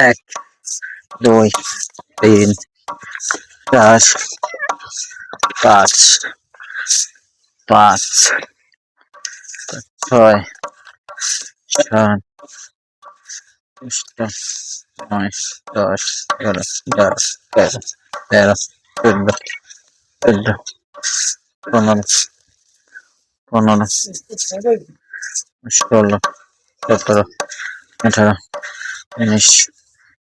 এক, দুই, তিন, চার, পাঁচ পাঁচ, ছয়, সাত আটটা নয়, দশ, এগারো, বারো, তেরো তেরো, চোদ্দ চোদ্দ, পনেরো পনেরো, ষোলো, সতেরো, আঠারো, উনিশ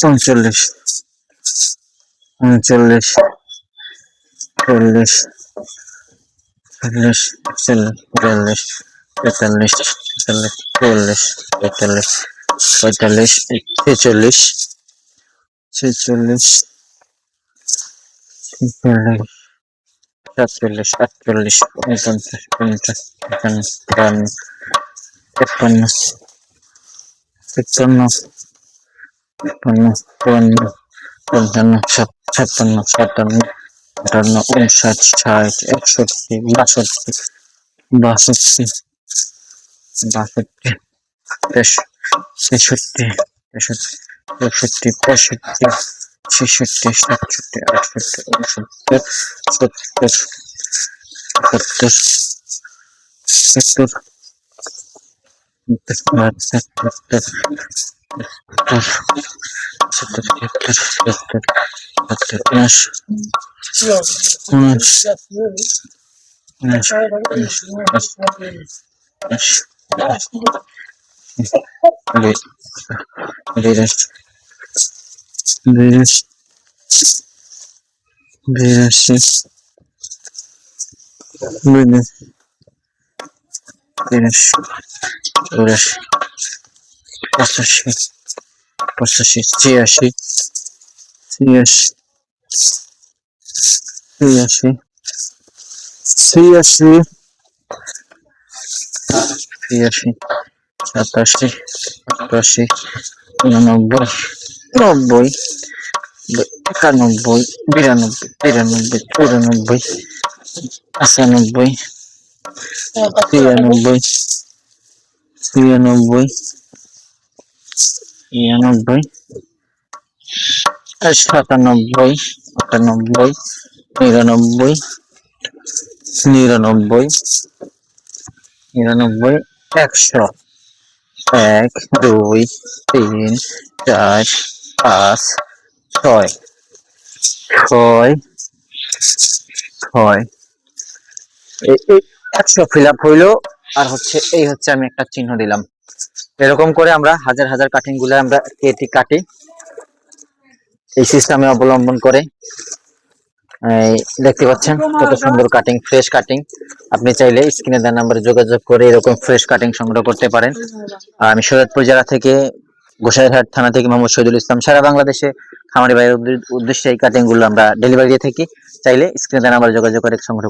উনচল্লিশ। চল্লিশ। চল্লিশ। একচল্লিশ বিয়াল্লিশ তেতাল্লিশ চুয়াল্লিশ পঁয়তাল্লিশ। পঁয়তাল্লিশ। ছেচল্লিশ। ছেচল্লিশ। ছেচল্লিশ। সাতচল্লিশ। আটচল্লিশ। উনপঞ্চাশ। পঞ্চাশ। একান্ন তেপ্পান্ন। তিপ্পান্ন। তিপ্পান্ন চুয়ান্ন পঞ্চান্ন ছাপ- ছাপ্পান্ন সাতান্ন আটান্ন উনষাট ষাট একষট্টি বাষট্টি বাষট্টি বাষট্টি তেষ- ছেষট্টি তেষট্টি চৌষট্টি পঁয়ষট্টি ছেষট্টি সাতষট্টি আটষট্টি উনসত্তর সত্তর সত্তর সত্তর সত্তর Dur. Çıtır, yaptır, yaptır, yaptır. İnaş. İnaş. İnaş. İnaş. İnaş. İnaş. Öyle. Öyle Bir. Bir şey. Böyle. Bir. Böyle. পঁচাশি পঁচাশি ছিয়াশি ছিয়াশি ছিয়াশি ছিয়াশি ছিয়াশি সাতাশি আটাশি উননব্বই নব্বই একানব্বই বিরানব্বই তিরানব্বই চুরানব্বই পঁচানব্বই ছিয়ানব্বই ছিয়ানব্বই ছিয়ানব্বই আর সাতানব্বই, আটানব্বই, নিরানব্বই নিরানব্বই নিরানব্বই, একশো। এক, দুই, তিন, চার, পাঁচ, ছয়। ছয় ছয়। একশো ফিল আপ হইল, আর হচ্ছে, এই হচ্ছে আমি একটা চিহ্ন দিলাম। এরকম করে আমরা হাজার হাজার কাটিংগুলো আমরা কেটে কাটি। এই সিস্টেমে অবলম্বন করে। দেখতে পাচ্ছেন, কত সুন্দর কাটিং ফ্রেশ কাটিং আপনি চাইলে স্ক্রিনে দেওয়া নাম্বারে যোগাযোগ করে এরকম ফ্রেশ কাটিং সংগ্রহ করতে পারেন। আর আমি শরৎপুর জেলা থেকে, গোসাইরহাট থানা থেকে মোহাম্মদ শহীদুল ইসলাম সারা বাংলাদেশে খামারি ভাইয়ের উদ্দেশ্যে এই কাটিংগুলো আমরা ডেলিভারি দিয়ে থাকি। চাইলে স্ক্রিনে দেওয়া নাম্বারে যোগাযোগ করে সংগ্রহ